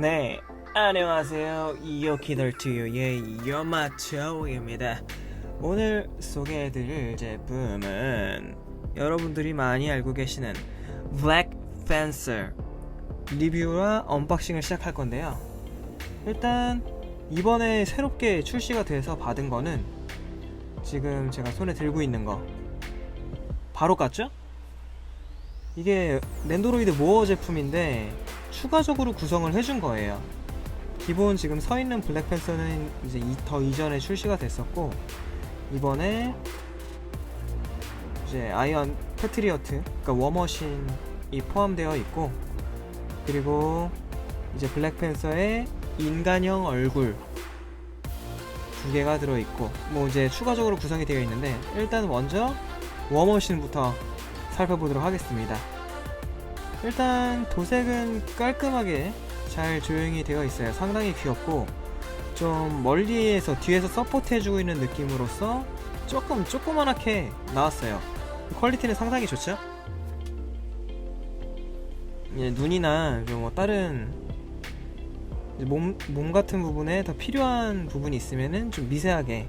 네, 안녕하세요. 이오키덜투유의 여마초입니다. 오늘 소개해드릴 제품은 여러분들이 많이 알고 계시는 블랙 펜서 리뷰와 언박싱을 시작할 건데요. 일단 이번에 새롭게 출시가 돼서 받은 거는 지금 제가 손에 들고 있는 거 바로 깠죠? 이게 랜드로이드 모어 제품인데 추가적으로 구성을 해준 거예요. 기본 지금 서 있는 블랙팬서는 이제 이- 더 이전에 출시가 됐었고 이번에 이제 아이언 패트리어트, 그러니까 워머신이 포함되어 있고 그리고 이제 블랙팬서의 인간형 얼굴 두 개가 들어 있고 뭐 이제 추가적으로 구성이 되어 있는데 일단 먼저 워머신부터 살펴보도록 하겠습니다. 일단 도색은 깔끔하게 잘 조용히 되어 있어요. 상당히 귀엽고 좀 멀리에서 뒤에서 서포트 해주고 있는 느낌으로서 조금 조그만하게 나왔어요. 퀄리티는 상당히 좋죠? 예, 눈이나 좀뭐 다른 몸, 몸 같은 부분에 더 필요한 부분이 있으면은 좀 미세하게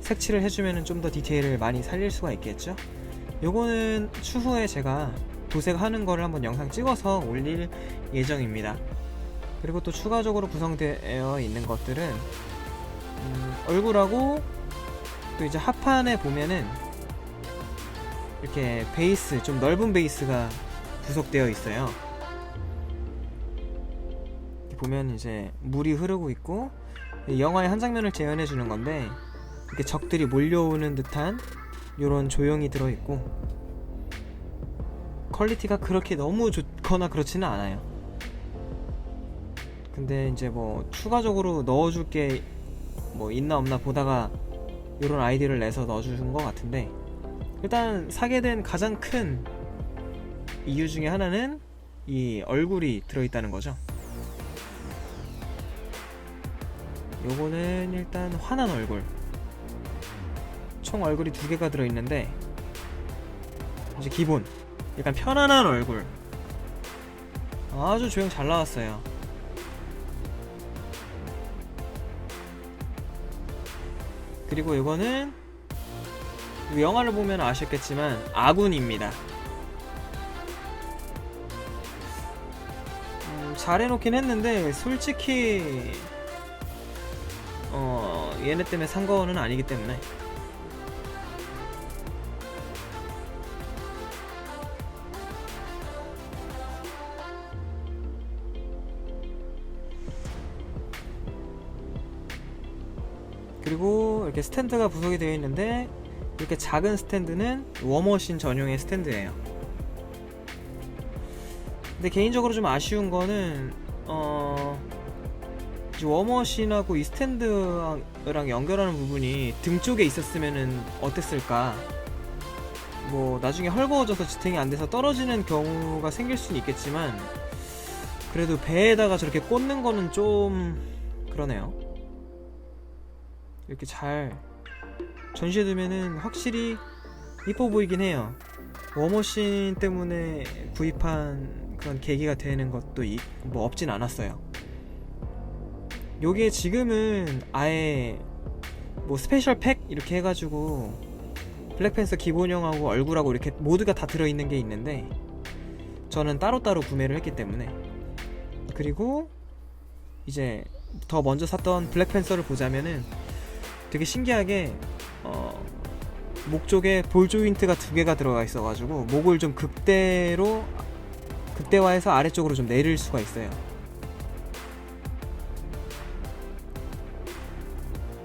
색칠을 해주면은 좀 더 디테일을 많이 살릴 수가 있겠죠? 요거는 추후에 제가 도색하는 거를 한번 영상 찍어서 올릴 예정입니다. 그리고 또 추가적으로 구성되어 있는 것들은 음, 얼굴하고 또 이제 하판에 보면은 이렇게 베이스 좀 넓은 베이스가 구속되어 있어요. 보면 이제 물이 흐르고 있고 영화의 한 장면을 재현해 주는 건데 이렇게 적들이 몰려오는 듯한 이런 조형이 들어 있고 퀄리티가 그렇게 너무 좋거나 그렇지는 않아요. 근데 이제 뭐 추가적으로 넣어줄 게 뭐 있나 없나 보다가 이런 아이디를 내서 넣어주는 것 같은데 일단 사게 된 가장 큰 이유 중에 하나는 이 얼굴이 들어있다는 거죠. 요거는 일단 환한 얼굴. 총 얼굴이 두 개가 들어있는데 이제 기본 약간 편안한 얼굴. 아주 조형 잘 나왔어요. 그리고 이거는 영화를 보면 아셨겠지만 아군입니다. 음, 잘 해놓긴 했는데 솔직히 어 얘네 때문에 산 거는 아니기 때문에 그리고 이렇게 스탠드가 구성이 되어 있는데 이렇게 작은 스탠드는 워머신 전용의 스탠드예요. 근데 개인적으로 좀 아쉬운 거는 어 워머신하고 이 스탠드랑 연결하는 부분이 등 쪽에 있었으면은 어땠을까? 뭐 나중에 헐거워져서 지탱이 안 돼서 떨어지는 경우가 생길 수는 있겠지만 그래도 배에다가 저렇게 꽂는 거는 좀 그러네요. 이렇게 잘 전시해 두면은 확실히 이뻐 보이긴 해요. 워머신 때문에 구입한 그런 계기가 되는 것도 이- 뭐 없진 않았어요. 요게 지금은 아예 뭐 스페셜 팩 이렇게 해가지고 블랙팬서 기본형하고 얼굴하고 이렇게 모두가 다 들어있는 게 있는데 저는 따로따로 구매를 했기 때문에 그리고 이제 더 먼저 샀던 블랙팬서를 보자면은 되게 신기하게 어, 목 쪽에 볼 조인트가 두 개가 들어가 있어가지고 목을 좀 극대로 극대화해서 아래쪽으로 좀 내릴 수가 있어요.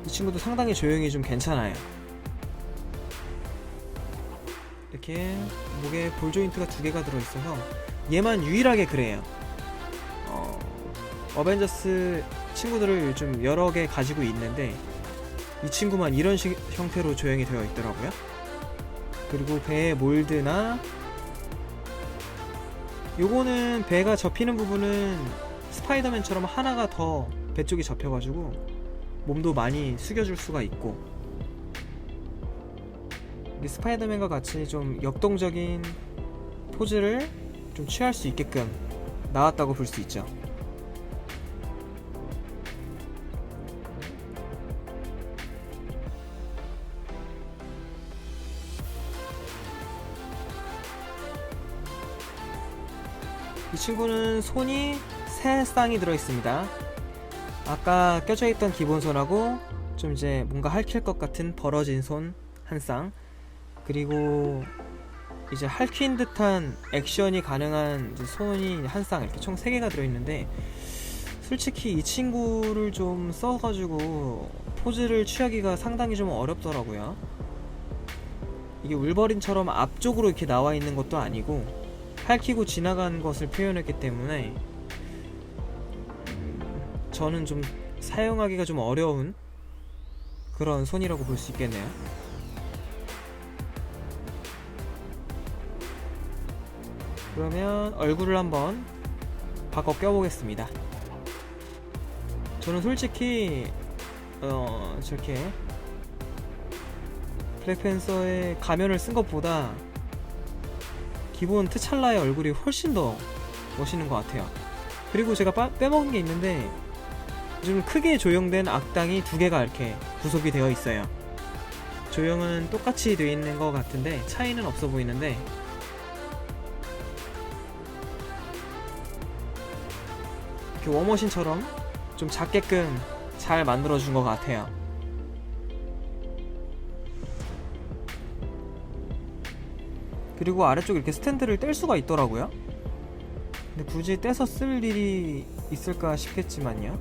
이 친구도 상당히 조용히 좀 괜찮아요. 이렇게 목에 볼 조인트가 두 개가 들어있어서 얘만 유일하게 그래요. 어, 어벤져스 친구들을 좀 여러 개 가지고 있는데 이 친구만 이런 식 형태로 조형이 되어 있더라고요. 그리고 배의 몰드나 요거는 배가 접히는 부분은 스파이더맨처럼 하나가 더 배 쪽이 접혀가지고 몸도 많이 숙여줄 수가 있고 스파이더맨과 같이 좀 역동적인 포즈를 좀 취할 수 있게끔 나왔다고 볼 수 있죠. 친구는 손이 세 쌍이 들어 있습니다. 아까 껴져 있던 기본 손하고 좀 이제 뭔가 핥힐 것 같은 벌어진 손 한 쌍. 그리고 이제 핥힌 듯한 액션이 가능한 손이 한 쌍 이렇게 총 3개가 들어있는데 솔직히 이 친구를 좀 써가지고 포즈를 취하기가 상당히 좀 어렵더라고요. 이게 울버린처럼 앞쪽으로 이렇게 나와 있는 것도 아니고 핥히고 지나간 것을 표현했기 때문에 음, 저는 좀 사용하기가 좀 어려운 그런 손이라고 볼 수 있겠네요. 그러면 얼굴을 한번 바꿔 껴보겠습니다. 저는 솔직히 어 저렇게 블랙팬서의 가면을 쓴 것보다 기본 트찰라의 얼굴이 훨씬 더 멋있는 것 같아요. 그리고 제가 빠- 빼먹은 게 있는데 좀 크게 조형된 악당이 두 개가 이렇게 구속이 되어 있어요. 조형은 똑같이 되어 있는 것 같은데 차이는 없어 보이는데 이렇게 워머신처럼 좀 작게끔 잘 만들어준 것 같아요. 그리고 아래쪽 이렇게 스탠드를 뗄 수가 있더라고요. 근데 굳이 떼서 쓸 일이 있을까 싶겠지만요.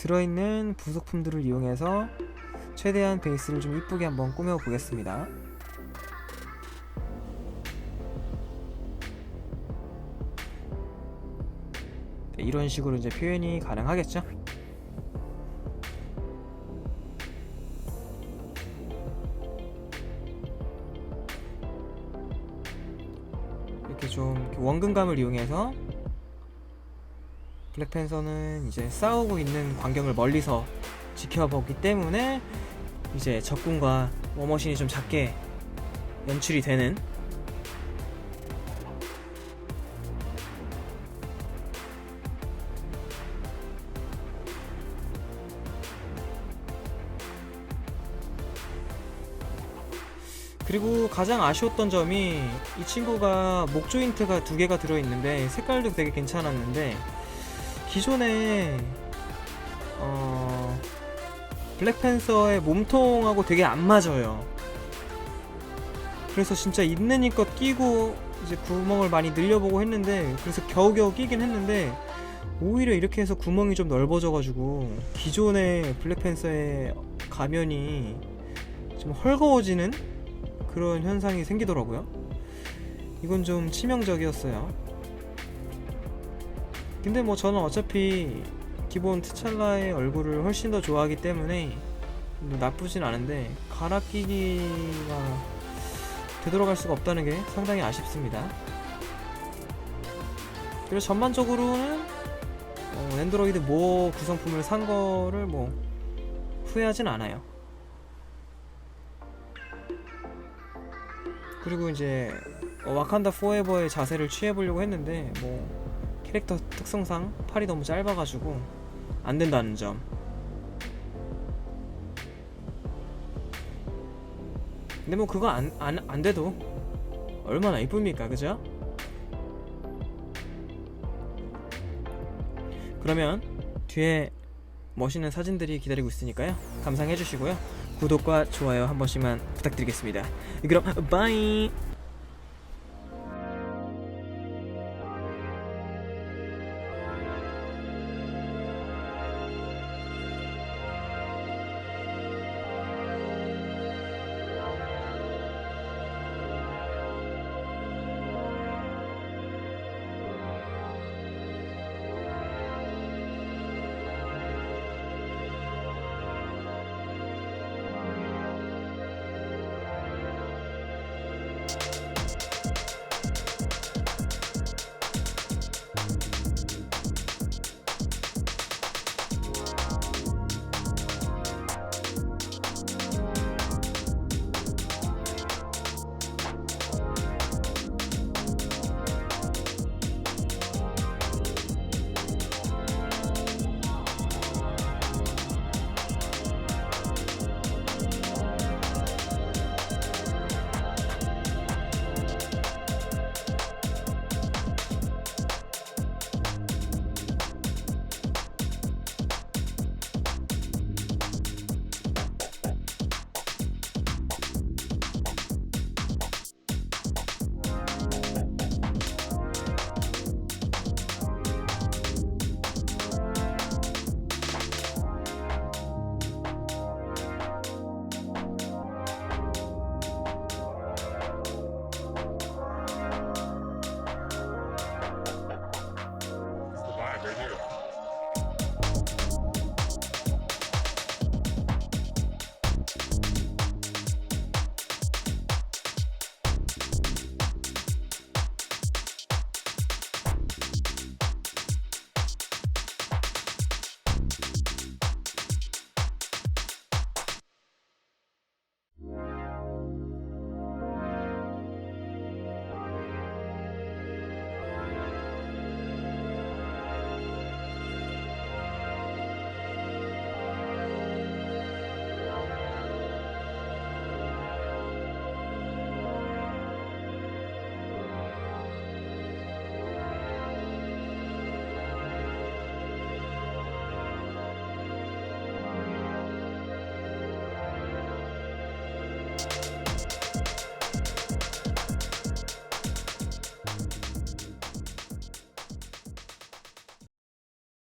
들어있는 부속품들을 이용해서 최대한 베이스를 좀 이쁘게 한번 꾸며 보겠습니다. 네, 이런 식으로 이제 표현이 가능하겠죠? 이렇게 좀 원근감을 이용해서 블랙팬서는 이제 싸우고 있는 광경을 멀리서 지켜보기 때문에 이제 적군과 워머신이 좀 작게 연출이 되는 그리고 가장 아쉬웠던 점이 이 친구가 목 조인트가 두 개가 들어있는데 색깔도 되게 괜찮았는데 기존에 어 블랙팬서의 몸통하고 되게 안 맞아요. 그래서 진짜 있는 힘껏 끼고 이제 구멍을 많이 늘려보고 했는데 그래서 겨우겨우 끼긴 했는데 오히려 이렇게 해서 구멍이 좀 넓어져가지고 기존의 블랙팬서의 가면이 좀 헐거워지는 그런 현상이 생기더라고요. 이건 좀 치명적이었어요. 근데 뭐 저는 어차피 기본 트찰라의 얼굴을 훨씬 더 좋아하기 때문에 뭐 나쁘진 않은데 갈아 끼기가 되돌아갈 수가 없다는 게 상당히 아쉽습니다. 그래서 전반적으로는 어, 앤드로이드 모 구성품을 산 거를 뭐 후회하진 않아요. 그리고 이제 어, 와칸다 포에버의 자세를 취해보려고 했는데 뭐 캐릭터 특성상 팔이 너무 짧아가지고 안 된다는 점. 근데 뭐 그거 안, 안, 안 돼도 얼마나 이쁩니까, 그죠? 그러면 뒤에 멋있는 사진들이 기다리고 있으니까요. 감상해 주시고요. 구독과 좋아요 한 번씩만 부탁드리겠습니다. 그럼 바이!